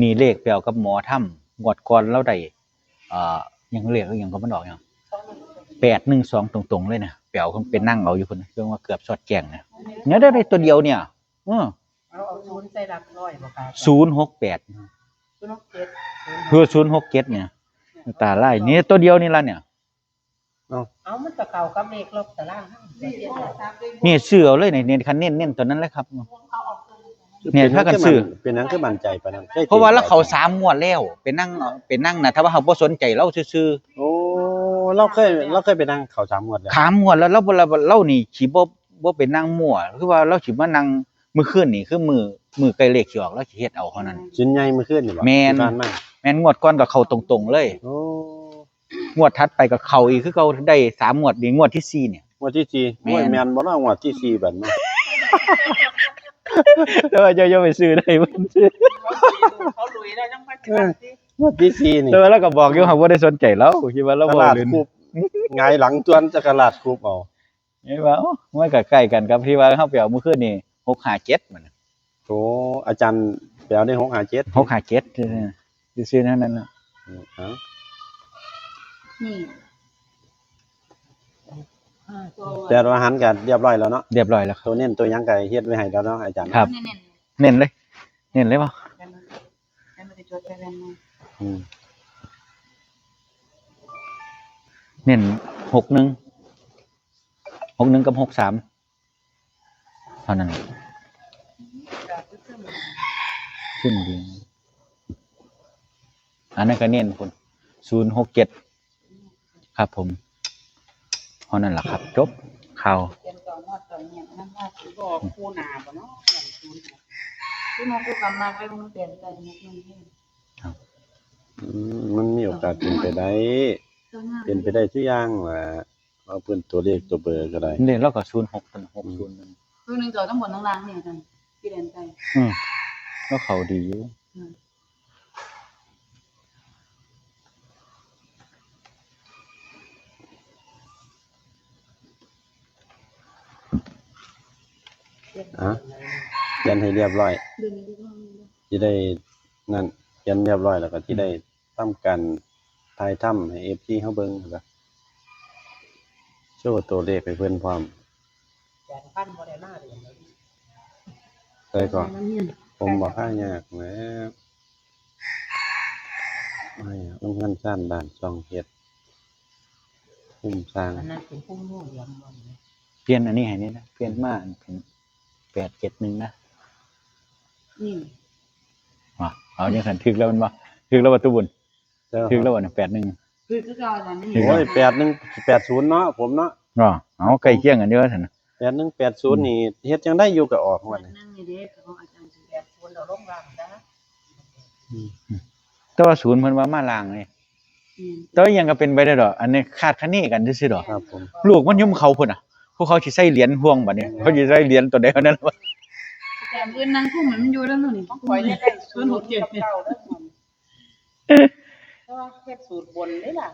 นี่เลขไปเอากับหมอถ้ำงวดก่อนเราได้เอ่อยังเลขก็ยังก็มันออกยังแปดหนึ่งสองตรงๆเลยนะไปเอาเพิ่นเป็นนั่งเอาอยู่คนเรื่องว่าเกือบสอดแจ้งนะเนี่ยได้ได้ตัวเดียวเนี่ยเออเอาเอาศูนย์ใส่หลักร้อยบ่ค่ะศูนย์หกแปดศูนย์หกเจ็ดเพื่อศูนย์หกเจ็ดเนี่ยตาไล่นี่ตัวเดียวนี่ละเนี่ยเอามันจะเก่ากับเลขลบตารางห้างเจ็ดเจ็ดนี่ซื้อเอาเลยในในคันเน้นเน้นตัวนั้นเลยครับเนี่ยถ้ากันซื้อเป็นหนังคือมั่นใจปานนั้นคยเพราะว่าเราเขาสามงวดแล้วเป็นนั่งเป็นนั่งนะถ้าว่าเขาบ่สนใจเราซื่อโอ้เราเคยเราเคยไปนั่งเขาสามงวดแล้วๆขามงวดแล้วเราบ่เราเรานี่สิบ่บ่เป็นนั่งมั่วคือว่าเราสิมานั่งมื้อคืนนี่คือมือมือไกลเลขสิออกเราสิเฮ็ดเอาเท่านั้นชิ้นใหญ่เมื่อคืนนี่บ่แม่นที่ผ่านมาแม่นงวดก่อนก็เข้าตรงๆเลยโอ้งวดถัดไปก็เข้าอีกคือเขาได้สามงวดนี่งวดที่สี่เนี่ยงวดที่สี่แม่นงวดแม่นบ่เนาะงวดที่สี่บัดนี้ แต่ว่าจะไปซื้อได้บ่ซื้อเขาลุยแล้วยังมาจังสิงวดที่สี่นี่แต่ว่าเราก็บอกอยู่ครับว่าได้สนใจเราคิดว่าเราตบ่ลาดเล่นคูบหงายหลังจวนจักรลาดคูบเอาเห็นว่าโอ้มันก็ใกล้กันกับที่ว่าเฮาไปเอามื้อคืนนี่657มันโอ้อาจารย์แปลได้657 657ซื่อๆนั่นนั่นน่ะอืมเอ้านี่ แต่ว่าหันกันเรียบร้อยแล้วเนาะเรียบร้อยแล้วครับตัวเน้นตัวหยังก็เฮ็ดไว้ให้แล้วเนาะอาจารย์ครับเน้นเน้นเลย เน้นเลยบ่ๆกันกันมันจะจดไปกันอืมเน้น61 61กับ63เท่านั้นขึ้นดีอันนั้นก็เน้นพุ่น067ครับผม เท่านั้นล่ะครับ จบข่าวเตรียมต่อหมดต่อเนี่ยนั่นว่าสิบอกคู่หนาบ่เนาะอย่างศูนย์ที่น้องกูกำมาไว้มันเปลี่ยนใจนิดนึงให้อืมมันมีโอกาสเป็นไปได้ตัวงามเป็นไปได้ทุกอย่างแหละเอาเพิ่นตัวเลขตัวเบอร์ก็ได้เน้นแล้วก็06ตัน60นั่นตัวหนึงต่อทั้งหมดทั้งล่างเนี่ยกันพี่เรียนใจอืมแล้วเขาดีอยู่ อืมอะเขียนให้เรียบร้อยเดือนนี้ก็ต้องที่ได้นั่นเขียนเรียบร้อยแล้วก็ที่ได้ทำการทายถ้ำให้ FC เฮาเบิ่งแล้วโชว์ตัวเลขให้เพิ่นพร้อมแสนพันบ่ได้มาเลยเคยก่อนผมบ่ค่ายากแล้วไม่อะต้องงั้นซ่านบ้านช่องเฮ็ดคุ้มสร้างอันนั้นเป็นผู้มู่เหลี่ยมบ่เนี่ยเปลี่ยนอันนี้ให้นี่นะเปลี่ยนมาอันเป็น แปดเจ็ดหนึ่งนะนี่อะเอาอย่างขันถึกแล้วมันบ่ถึกแล้ววัตถุบุญเจ้าถึกแล้ววันแปดหนึ่งคือคือเก่าอันนี้ถึงโอ้ย81 80เนาะผมเนาะอ๋อเอาใกล้เคียงกันเยอะท่านนะ8180นี่เฮ็ดจังได้อยู่ก็ออกวัวันนนี้นึงนี่เด้ของอาจารย์สิแปดคนเราลงร่างนะแต่ว่าศูนย์เพิ่นว่ามาลางเลยอืมแต่ว่ายังก็เป็นไปได้ดอก อันนี้คาดคะเนกันซื่อๆดอกครับผมลูกมันยุ่มเขาพุ่นอะ พวกเขาสิใส่เหรียญห่วงบัดนี้เขาสิใส่เหรียญตัวใดเท่านั้นวะอาจารย์อื่นนั่งคุ้มมันอยู่แล้วนู่นนี่ต้องคอยได้ศูนย์หกเจ็ดเนี่ยแต่ว่าเฮ็ดสูตรบนได้ล่ะ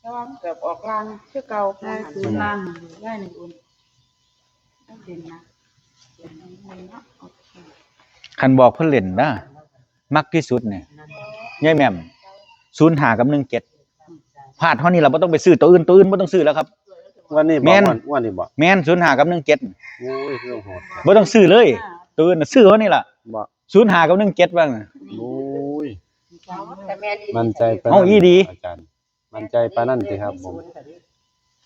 แต่ว่ามันเกือบออกล่างคือเก่าได้ศูนย์ล่างได้หนึ่งอุ่นต้องเด่นนะเด่นเลยเนาะโอเคคันบอกเพิ่นเล่นนะมักที่สุดเนี่ยนั่นยายแหม่ม05กับ17พลาดเท่านี้เราบ่ต้องไปซื้อตัวอื่นตัวอื่นบ่ต้องซื้อแล้วครับ วันนี้แม่บ่นวันวันนี้บ่แม่น05กับ17โอ้ยเรื่องโหดครับบ่ต้องซื้อเลยตัวอื่นน่ะซื้อเท่านี้ล่ะบ่05กับ17บ้างน่ะ โอ้ยแต่แม่ดีมั่นใจปานเอานั้นอีดี อาจารย์มั่นใจปานนั้นสิครับผม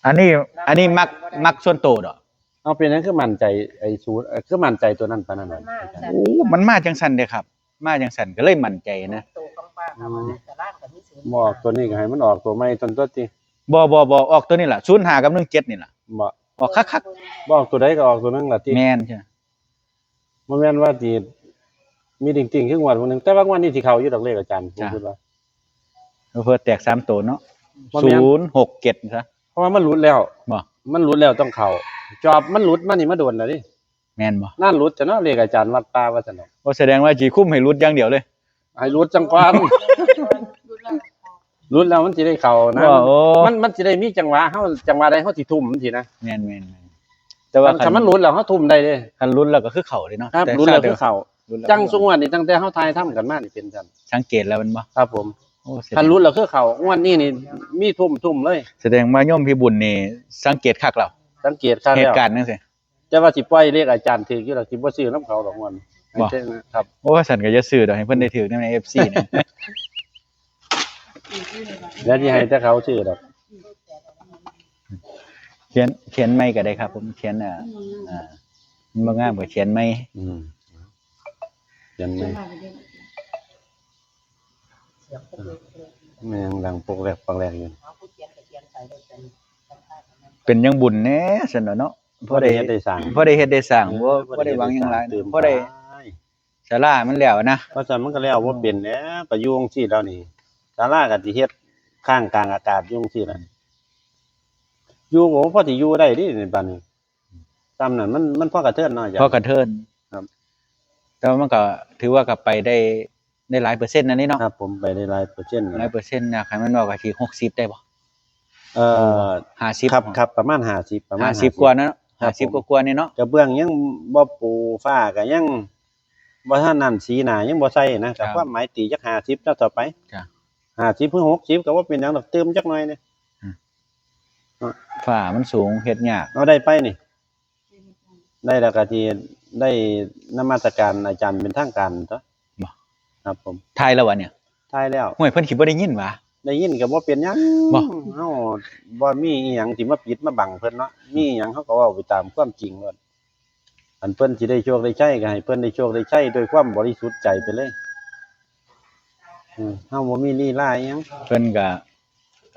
อันนี้ อันนี้มักมักส่วนโตวดอกเอาเป็นนั้นคือมั่นใจไอ้สูตรเอ่อคือมั่นใจตัวนั้นปานนั้นน่ะอาจารย์ โอ้มันมาจังซั่นเด้ครับ มาจังซั่นก็เลยมั่นใจนะโตกองป้าเอามาแต่ล่างกับมีศูนย์บ่ออกตัวนี้ก็ให้มันออกตัวใหม่ตนตัวติ บ่บ่บ่ออกตัวนี้ล่ะ05กับ17นี่ล่ะบ่ออกคักบ่ออกตัวใดก็ออกตัวนั้นล่ะติๆแม่นใช่บ่แม่นว่าสิมีจริงๆคืองวดวันหนึงแต่ว่างวดนี้สิเข้าอยู่ดอกเลขอาจารย์ผมคิดว่าเพิ่นแตกสามตัวเนาะบ่แม่น067ซะเพราะว่ามันหลุดแล้วบ่มันหลุดแล้วต้องเข้าจอบมันหลุดมานี่มาโดนแล้วดิแม่นบ่นั่นหลุดจะเนาะเลขอาจารย์วัดป่าว่าซั่นเนาะบ่แสดงว่าสิคุ้มให้รุดอย่างเดียวเลย ให้หลุดจังกวาน หลุดแล้วมันสิได้เข้านะว่าโอ้ มันมันสิได้มีจังหวะเฮาจังหวะใดเฮาสิทุ่มมันสินะแม่นๆๆแต่ว่าถ้ามันหลุดแล้วเฮาทุ่มได้เด้คันรุดแล้วก็คือเข้าเลยเนาะครับแต่หลุดแล้วคือเข้ารุ่นแล้วจังสุงวันนี่ตั้งแต่เฮาทายทำกันมานี่เป็นจังสังเกตแล้วมันบ่ครับผมโอ้แสดคันงรุ่นแล้วคือเขางวดนี้นี่มีทุ่มทุ่มเลย แสดงว่าโยมพี่บุญนี่ สังเกตคักแล้วสังเกตครับเหแล้ตุวการณ์นั่นสิแต่ว่าสิปล่อยเลขอาจารย์ถืออยู่แล้วสิบ่ซื้อนํเขาดอกมันบ่ใช่นะครับ โอ้สันก็จะซื้อดอกให้เพิ่นได้ถือใน FC นะ แล้วที่ให้แต่เขาซื้อดอกเขียนเขียนไม่ก็ได้ครับ ผมเขียนอ่าอ่ามันบ่งามก็เขียนไม่อืมยันไหมแม่งดังปกแรกปังแรกอยู่เป็นยังบุญแหน่ซั่นเนาะเนาะพอได้เฮ็ดได้สร้างพอได้เฮ็ดได้สร้างบ่บ่ได้หวังหยังหลายตื่นพอได้ศาลามันแล้วนะเพราะฉะนั้นมันก็แล้วบ่เป็นแหล้วประยุงซี่แล้วนี่ ศาลาก็สิเฮ็ดข้างกลางอากาศอยุงซี่ล่ะอยู่บ่พอสิอยู่ได้ดิในบัดนี้ตามนั้นมันมันพอกระเทือนเนาะจ้ะพอกระเทินครับ แต่ว่ามันก็ถือว่ากลับไปได้ได้หลายเปอร์เซ็นต์นะนี่เนาะครับผมไปได้หลายเปอร์เซ็นต์หลายเปอร์เซ็นต์นะคันมันว่าก็สิ60ได้บ่เอ่อ50ครับครับประมาณ50ประมาณ50กว่านะเนาะครับผม50กว่าๆนี่เนาะกระเบื้องยังบ่ปูฟ้าก็ยังบ่ทันนั่นสีหน้ายังบ่ใส่นะครัก็บความหมายตีจัก50แล้วต่อไปจ้ะ 50เพิ่ง60ก็ว่าเป็นหยังดอกเติมจักหน่อยนี่ฝ้ามันสูงเฮ็ดยากเอาได้ไปนี่ ได้แล้วก็ที่ได้นมัสการอาจารย์เป็นทางการซะบ่ครับผมทายแล้ววะเนี่ยทายแล้วห่วยเพิ่นสิบ่ได้ยินหวะได้ยินก็บ่เป็นหยังบ่เฮาบ่มีอีหยังที่มาปิดมาบังเพิ่นเนาะมีอีหยังเฮาก็เว้าไปตามความจริงเพิ่นอันเพิ่นสิได้โชคได้ชัยก็ให้เพิ่นได้โชคได้ชัยโดยความบริสุทธิ์ใจไปเลยอืม เฮาบ่มีลีลาอีหยังเพิ่นก็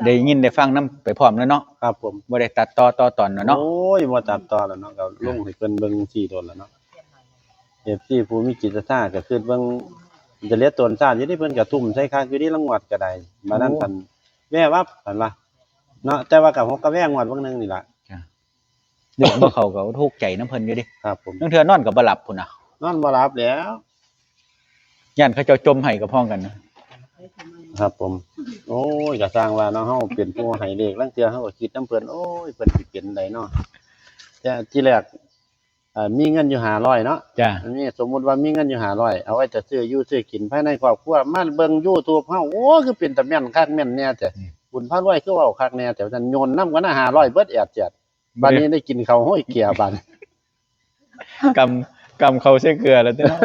ได้ยินได้ฟังนํไปพร้อมแล้วเนาะครับผมบ่ได้ตัดต่อต่อตอนเนาะ โอ้ยบ่ตัดต่อแล้วเนาะก็ลงให้เพิ่นเบิ่งสี่โดนแล้วเนาะ FC ผู้มีจิตศรัทธาก็คือเบิ่งจะเลียตนชาติอยู่ที่เพิ่นก็ทุ่มใส่คักอยู่ที่ละงวดก็ได้มานั้นพันแว่วับพันว่าเนาะแต่ว่ากับฮกก็แว่งวดเบิ่งหนึงนี่ล่ะเด็กบ่เข้าก็ทุกข์ใจนํเพิ่นอยู่ดิครับผมบางเทื่อนอนก็บ่หลับพุ่นน่ะนอนบ่หลับแล้ว ย่านเขาเจ้าจมให้กับพ้องกันนะ ครับ ผม โอ้ยก็สร้างว่าเนาะเฮาเป็นผู้ให้เลขลางเทื่อเฮาก็คิดนํเพิ่นโอ้ยเพิ่นสิเป็นไดเนาะแต่ที่แรกเอ่อมีเงินอยู่500เนาะ จ้ะ อันนี้สมมุติว่ามีเงินอยู่500เอาไว้จะซื้ออยู่ซื้อกินภายในครอบครัวมาเบิ่ง YouTube เฮาโอ้คือเป็นตาแม่นคักแม่นแน่แต่บุญพระรวยคือเว้าคักแน่แต่ว่าซั่นโยนนำกันน่ะ500เบิดแอดแจดบัดนี้ได้กินข้าวห้อยเกียบัดกำกำเขาใส่เกลือแล้วเด้อเนาะ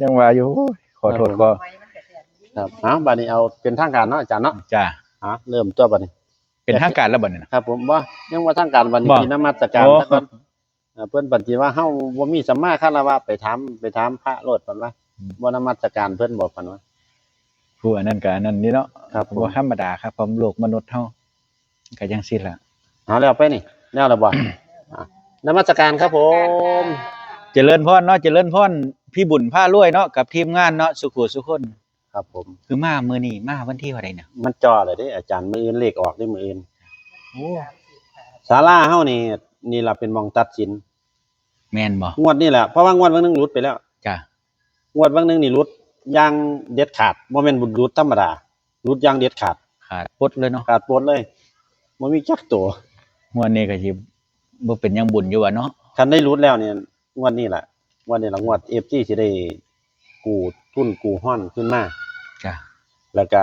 ยังว่าอยู่โอ้ยขอโทษขอ ครับเอาบัดนี้เอาเป็นทางการเนาะอาจารย์เนาะจ้ะอะเริ่มตัวบัดนี้ เป็นทางการแล้วบัดนี้นะ ครับ ผมว่ายังว่าทางการวันนี้บ่ที่นมัสการโอ้ซะก่อนเอ่อเพิ่นปัจจิว่าเฮาบ่มีสัมมาคารวะไปถามไปถามพระโลดเพิ่นว่าบ่นมัสการเพิ่นบอกเพิ่นว่า ผู้อันนั้นก็อันนั้นนี่เนาะครับผมบ่ธรรมดาครับผมโลกมนุษย์เฮาก็จังซี่ล่ะ เอาแล้วไปนี่แล้วแล้วบ่ อะนมัสการครับผม เจริญพรเนาะเจริญพรพี่บุญผ้ารวยเนาะกับทีมงานเนาะสุขุสุคน ครับ ผม คือมามื้อนี้มาวันที่เท่าใดเนี่ยมันจ่อเลยเด้อาจารย์มื้ออื่นเลขออกได้มื้ออื่นโอ้ศาลาเฮานี่นี่ล่ะเป็นหมองตัดสิน แม่นบ่งวดนี่แหละเพราะว่างวดวันหนึงหลุดไปแล้ว จ้ะงวดวันหนึงนี่หลุดอย่างเด็ดขาดบ่แม่นบุญหลุดธรรมดาหลุดอย่างเด็ดขาด ขาดปดเลยเนาะขาดโปนเลยบ่มีจักตัวงวดนี้ก็สิบ่เป็นหยังบุญอยู่อะเนาะคันได้รู้แล้วเนี่ยงวดนี้แหละงวดนี้ละงวด FG สิได้กู้ทุนกู้ฮ้อนขึ้นมา จ้ะแล้วก็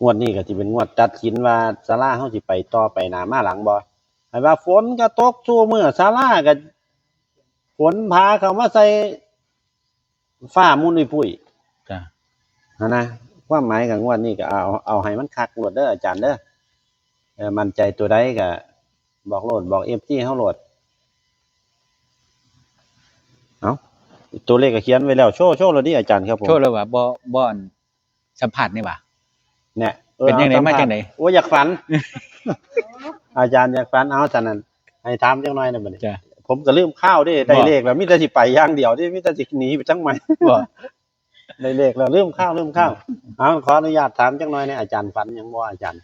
งวดนี้ก็สิเป็นงวดตัดสินว่าศาลาเฮาสิไปต่อไปหน้ามาหลังบ่ให้ว่าฝนก็ตกชั่วมื้อศาลาก็ฝนพาเข้ามาใส่ฟ้ามุนอุ้ยปุ้ยจ้ะหันนะความหมายของงวดนี้ก็เอาเอาให้มันคักโลดเด้ออาจารย์เด้อเออมั่นใจตัวใดก็บอกโลดบอก FG เฮาโลดเอา ตัวเลขก็เขียนไว้แล้ว โชว์โชว์เลยดิอาจารย์ครับผมโทษเลยว่าบ่บ่อนสัมผัสนี่ว่าเนี่ยออเป็นยังไงอสัภษณ์มาจังไดโอ้อยากฝัน อาจารย์อยากฝันเอาจังนั้นให้ถามจังหน่อยนะบัดนี้จ้ะผมก็ลืมข้าวเด้ได้บ่เลขแล้วมีแต่สิไปอย่างเดียวเด้มีแต่สิหนีไปจังไหมบ่ได้เลขแล้วลืมข้าวลืมข้าวเอาขออนุญาตถามจังหน่อยเนี่ยอาจารย์ฝันหยังบ่อาจารย์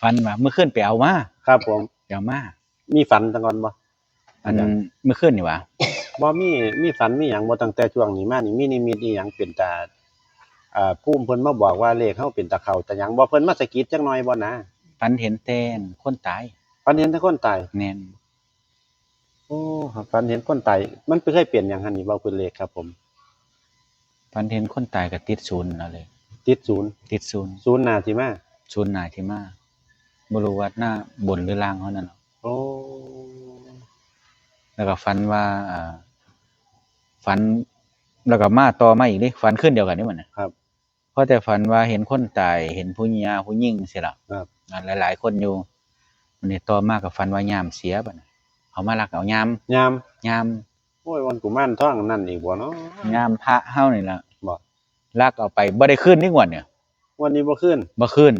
ฟันว่าเมื่อคืนไปเอามาครับผมไปเอามามีฝันจังก่อนบ่อันเมื่อคืนนี่ว่า บ่มีมีฝันมีหยังบ่ตั้งแต่ช่วงนี้มานี่มีนิมิตอีหยังเป็นตา อ่า ภูมิเพิ่นมาบอกว่าเลขเฮาเป็นตาเข้าแต่หยังบ่เพิ่นมาสะกิดจังหน่อยบ่นะฟันเห็นแตนคนตายฝันเห็นแต่คนตายแม่นโอ้ครับฝันเห็นคนตายมันเคยเปลี่ยนอย่างหันนี่เว้าเพิ่นเลขครับ ผม ฝันเห็นคนตายก็ติดศูนย์นั่นเลย ติดศูนย์ติดศูนย์ศูนย์หน้าสิมาศูนย์หน้าที่มาบ่รู้ว่าหน้าบนหรือล่างเท่านั้นหรอกโอ้ แล้วก็ฝันว่าอ่า ฝันแล้วก็มาต่อมาอีกเด้ฝันขึ้นเดียวกันนี่มันน่ะครับ เพราะแต่ฝันว่าเห็นคนตายเห็นผู้หญิงผู้หญิงสิล่ะครับ อ่าหลาย ๆ คนอยู่มันนี่ต่อมาก็ฝันว่ายามเสียบัดน่ะเอามาลักเอายามยามยามโอ้ยวันกุมารทองนั่นอีกบ่เนาะ ยามพระเฮานี่ล่ะบ่ ลักเอาไปบ่ได้คืนนี่งวดเนี่ยวันนี้บ่ขึ้น บ่คืน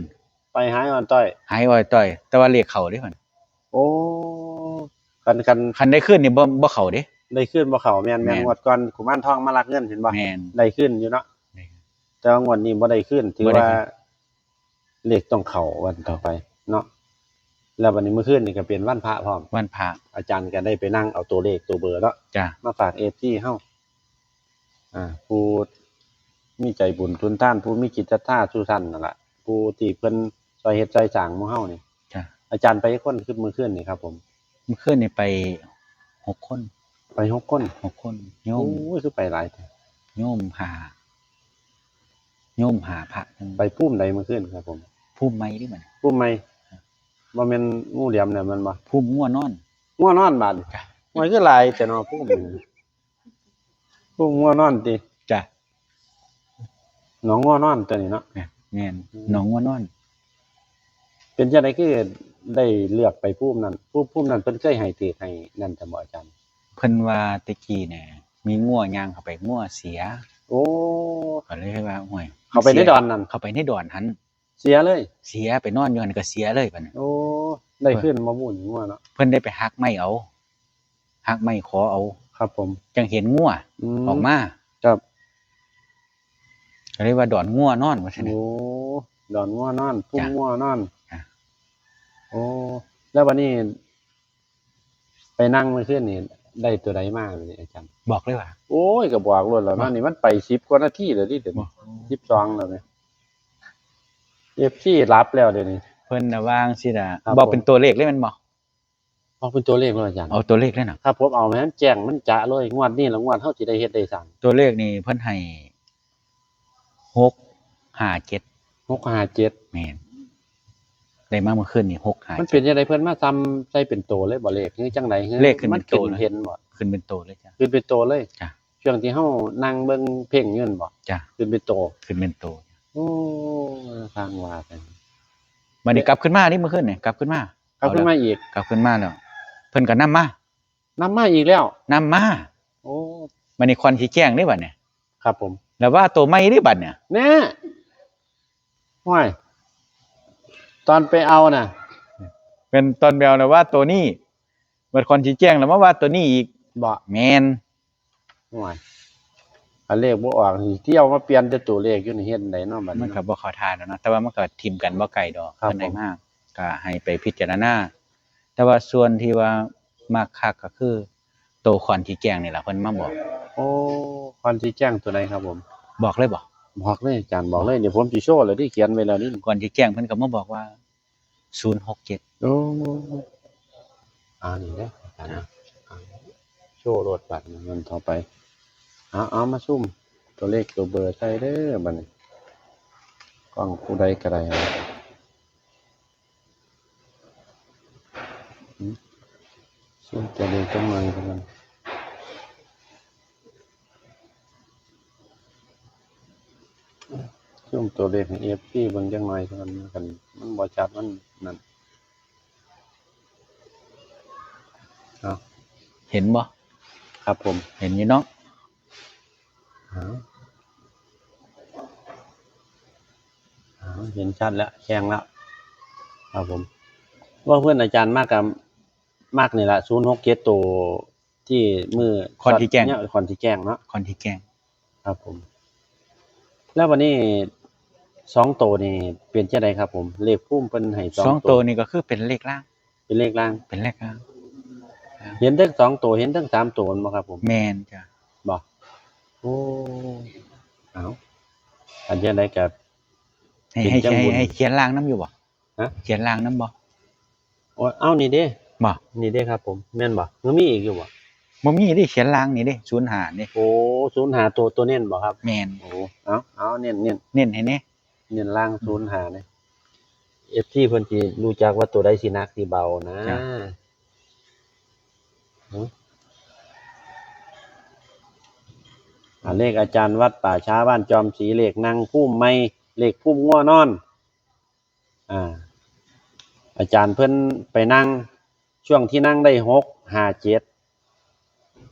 ไปหายอ่อนต้อย หายอ้อยต้อย แต่ว่าเลขเข้าเด้มันโอ้คันคันคันได้คืนนี่บ่บ่เข้าเด้ ได้ขึ้นบ่เข้าแม่นแม่นแม่น งวดก่อนกุมารทองมาลักเงินเห็นบ่แม่นได้ขึ้นอยู่เนาะแต่ว่างวดนี้บ่ได้ขึ้นถือบ่ได้ว่าขึ้น เลขต้องเข้าวันต่อไป เนาะแล้ววันนี้เมื่อคืนนี่ก็เป็นวันพระพร้อม วันพระอาจารย์ก็ได้ไปนั่งเอาตัวเลขตัวเบอร์เนาะจ้ะมาฝาก FG เฮาอ่าผู้มีใจบุญทุนท่าน ผู้มีจิตศรัทธาสู่ท่านนั่นล่ะผู้ที่เพิ่นซอยเฮ็ดซอยสร้างหมู่เฮานี่ จ้ะอาจารย์ไปคนขึ้นมื้อคืนนี่ครับผม เมื่อคืนนี่ไปหกคน ไปหกคนหกคนโยโอ้มยคือไปหลายแท้โยมหาโยมหาพระทั้งไปพุ่มใดมื้อคืนครับผมผู้ไม้ดิมันพุ่มใหม่บ่แม่นงูเหลี่ยมเนี่ยมันบ่ผู้ง่วนอน งัวนอนบาดจ้ะ มันคือหลายแต่เนาะพุ่มนี่พุ่มงัวนอนติจ้ะหนองงัวนอนตัวนี้เนาะเนี่ยแม่นน้องง่วนอน เป็นจังได๋คือได้เลือกไปพุ่มนั้นพุ่มพุ่มนั้นเพิ่นเคยให้ถือให้นั่นแต่บ่อาจารย์ เพิ่นว่าแตะกี้เนี่ยมีง่วย่างเข้าไปง่วเสีย โอ้ ก็เลยว่าห่วยเขาไปในดอนนั่น เข้าไปในดอนหันเสียเลย เสียไปนอนอยู่หันก็เสียเลยบัดนี้โอ้ ได้ขึ้นมาหมุนงัวเนาะ เพิ่นได้ไปหักไม้เอาหักไม้ขอเอา ครับผมจังเห็นงัวมออกมาครับก็เลยว่าดอนงัวนอนว่าซั่นโอ้น่ะดอนงัวนอนพุ่มจ้ะงัวนอนจ้ะ โอ้ แล้ววันนี้ ไปนั่งเมื่อคืนนี่ ได้ตัวใดมากเลยอาจารย์ บอกเลยว่า โอ้ยก็บอกรวดแล้วบ่เนาะนี่มันไป10กว่านาทีแล้วดิเดี๋ยวบอนี้ก12แล้วเนี่ยเอฟซีรับแล้วเดี๋ยวนี้ เพิ่นน่ะวางสิล่ะครับบอกผมเป็นตัวเลขเลยแมันบ่เอาเป็นตัวเลขเลยอาจารย์เอาตัวเลขเลยน่ะครับผมเอาแม่นแจ้งมันจะเลยงวดนี้แล้วงวดเฮาสิได้เฮ็ดได้สั่งตัวเลขนี่เพิ่นให้หกห้าเจ็ด657แม่น ได้มาเมื่อคืนนี่หกห้ามันเจ็เป็ดนจังไดเพิ่นมาซ้ำใส่เป็นโตเลยบ่เลขคือจังไดคือเลขขึ้นมัเป็นโตขึ้นเลยเห็นบ่ขึ้นเป็นตัวเลยจ้ะขึ้นเป็นโตเลยจ้ะช่วงที่เฮานั่งเบิ่งเพ่งอยู่นั่นบ่จ้ะขึ้นเป็นโตขึ้นเป็นตัวโอ้ทางว่าไปบัดนี้กลับขึ้นมานี่เมื่อคืนนี่กลับขึ้นมาเอาขึ้นมาอีกกลับขึ้นมาแล้วเพิ่นก็นํมานํมาอีกแล้วนํมาโอ้บัดนี้คอนสิแจ้งได้บัดเนี่ยครับผม แล้วว่าตัวใหม่ได้บัดเนี่ยแน่ห้วย ตอนไปเอาน่ะ เป็นตอนแบวแล้วว่าตัวนี้บัดคอนสิแจ้งแล้วมาว่าตัวนี้อีกบ่แม่นห้วยอันเลขบ่ออกนี่เที่ยวมาเปลี่ยนแต่ตัวเลขอยู่นี่เฮ็ดได้เนาะบัดมันนี้ก็เนาะ บ่เข้าทางแล้วเนาะแต่ว่ามันก็ทิมกันบ่ไกลดอกครับ เพิ่นได้ผมมากก็ให้ไปพิจารณาแต่ว่าส่วนที่ว่ามักคักก็คือโตวคอนที่แจ้งนี่ล่ะเพิ่นมาบอก โอ้คอนสิแจ้งตัวใดครับผม บอกเลยบ่ บอกเลยอาจารย์บอกเลยเดี๋ยวผมสิโชว์เลยที่เขียนไว้แล้วนี่ก่อนที่แจ้งเพิ่นก็มาบอกว่า067โอ้อ่านี่เด้ออาจารย์นะอ่าโชว์รถบัตรมันต่อไปเอาเอามาซุ่ม ตัวเลขตัวเบอร์ใส่เด้อบัดนี้กล้องผู้ใดก็ได้นะหืมซุ่มตัวเลขตัวใหม่กันมัน ซุ่มตัวเลขให้ FP เบิ่งจังหน่อยเท่านั้นกัน มันบ่ชัดมันนั่นเอาเห็นบ่ครับผมเห็นอยู่เนาะเอาเอาเห็นชัดแล้วแข่งแล้วครับผม ว่าเพื่อนอาจารย์มากกับมากนี่ละศูนย์หกเจ็ดตัวที่มือคอนที่แจ้งเนี่ยคอนที่แจ้งเนาะคอนที่แจ้งครับผม แล้ววันนี้ สองตัวนี่เป็นเจ้าใดครับ ผมเลขพุ่มเป็นให้สสอองงตัตัววนี่ก็คือเป็นเลขล่าง เป็นเลขล่าง เป็นเลขล่างเห็นทั้งสองตัวเห็นทั้งสามตัวมั้งครับผมแม่นจ้ะบอกโอ้เอาอันเจ้าใดกับ ให้เป็นให้จังให้บุญให้เขียนล่างนํอยู่บ่ฮะ เขียนล่างนํบ่โอ้ยเอานี่เด้บ่นี่เด้ครับ ผมแม่นบ่มันมีอีกอยู่บ่บ่มีดิเขียนล่างนี่เด้ศูนย์หานี่โอ้ศูนย์หาตัวตัวเน้นบ่ครับ แม่นโอ้เอาเอาเน้นเน้นเน้นให้แน่ เน้นล่างศูนย์หาเนี่ยเอฟซีเพิ่นสิรู้จักว่าตัวใดสิหนักสิเบานะหึอ่าเลขอาจารย์วัดป่าช้าบ้านจอมศรีเลขนั่งพุ่มไม่เลขพุ่มง่วนอน อ่า อาจารย์เพิ่นไปนั่ง ช่วงที่นั่งได้หกห้าเจ็ด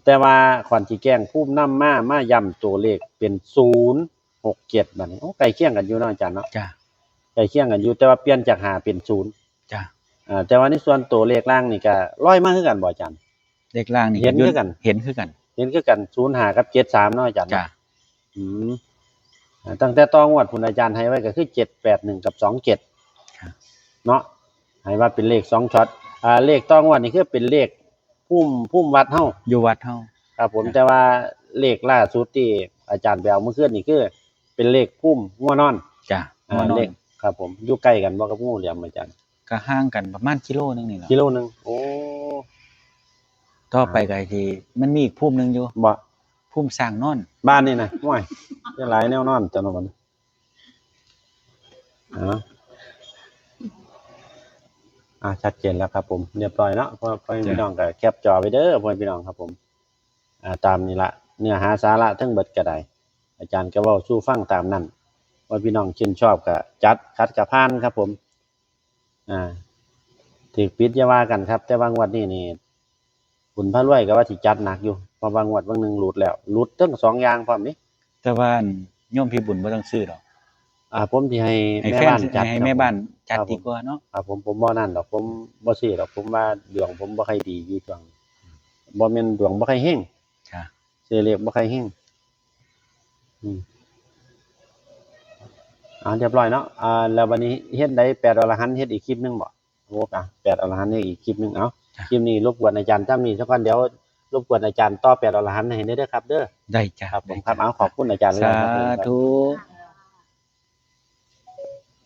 แต่ว่าขวัญที่แกล้งพุ่มน้ำมามาย่ำตัวเลขเป็นศูนย์ หกเจ็ดบัดนี้โอ้ใกล้เคียงกันอยู่เนาะอาจารย์เนาะจ้ะใกล้เคียงกันอยู่แต่ว่าเปลี่ยนจากหาเป็นศูนย์จ้ะอ่าแต่ว่าในส่วนตัวเลขล่างนี่ก็ร้อยมากคือกันบ่อาจารย์ เลขล่างนี่เห็นคือกัน เห็นคือกันเห็นคือกันศูนย์หากับเจ็ดสามเนาะอาจารย์จ้ะเนาะอืมอ่าตั้งแต่ตองวดคุณอาจารย์ให้ไว้ก็คือเจ็ดแปดหนึ่งกับสองเจ็ดเนาะให้ว่าเป็นเลขสองช็อตอ่าเลขตองวดนี่คือเป็นเลขพุ่มพุ่มวัดเฮาอยู่วัดเฮาครับผมครับแต่ว่าเลขล่าสุดที่อาจารย์ไปเอาเมื่อคืนนี่คือ เป็นเลขพุ่มงัวนอนจ้ะอ่าหัวนอเลนขครับ ผมอยู่ใกล้กันบ่กับงูเหลี่ยมอาจารย์ก็ห่างกันประมาณกิโลนึงนี่แหละกิโลหนึงโอ้ต่อไปก็ไอ้ที่มันมีอีกภูมิหนึงอยู่บ่ภูมิสร้างนอน บ้านนี่นะห่วยจะหลายแนวนอนจังเนาะบัดนี้อ๋ออ่าชัดเจนแล้วครับผมเรียบร้อยเนาะพ่อพ่อพี่น้องก็แคปจอไว้เด้อพ่อพี่น้องครับผม อ่าตามนี้ละเนื้อหาสาระทั้งเบิดก็ได้ อาจารย์ก็เว้าสู่ฟังตามนั้นว่าพี่น้องชื่นชอบก็จัดคัดกับพานครับ ผมอ่าถือปิดอย่าว่ากันครับ แต่บางวันนี่นี่คุณพระรวยก็ว่าสิจัดหนักอยู่เพอบางงวดบางหนึงหลุดแล้วหลุดทั้งสองอย่างพร้อมนี่แต่ว่าโยมพี่บุญบ่ต้องซื้อหรอกอ่า ผมสิให้ให้แม่แฟนบ้านจัดให้ครับแม่บ้านจัดครับผมดีกว่าเนาะครับผมผมบ่นั่นดอกผมบ่ซื้อดอกผมว่าดวงผมบ่ค่อยดีอยู่ดวงบ่แม่นดวงบ่ค่อยเฮงจ้ะซื้อเลขบ่ค่อยเฮง อืมอ่าเรียบร้อยเนาะอ่าแล้ววันนี้เฮ็ดได้แปดอรหันต์เฮ็ดอีกคลิปหนึงบ่โอ้อะแปดอรหันต์นี่อีกคลิปหนึงเอ้าคลิปนี้รบกวนอาจารย์จ้ำนี่สักก่อนเดี๋ยวรบกวนอาจารย์ต่อแปดอรหันต์ให้ได้เด้อครับ เด้อได้จ้ะครับผมได้ครับจ้ะเอาขอบคุณอาจารย์เลยสาครับผมครับธุค่ะ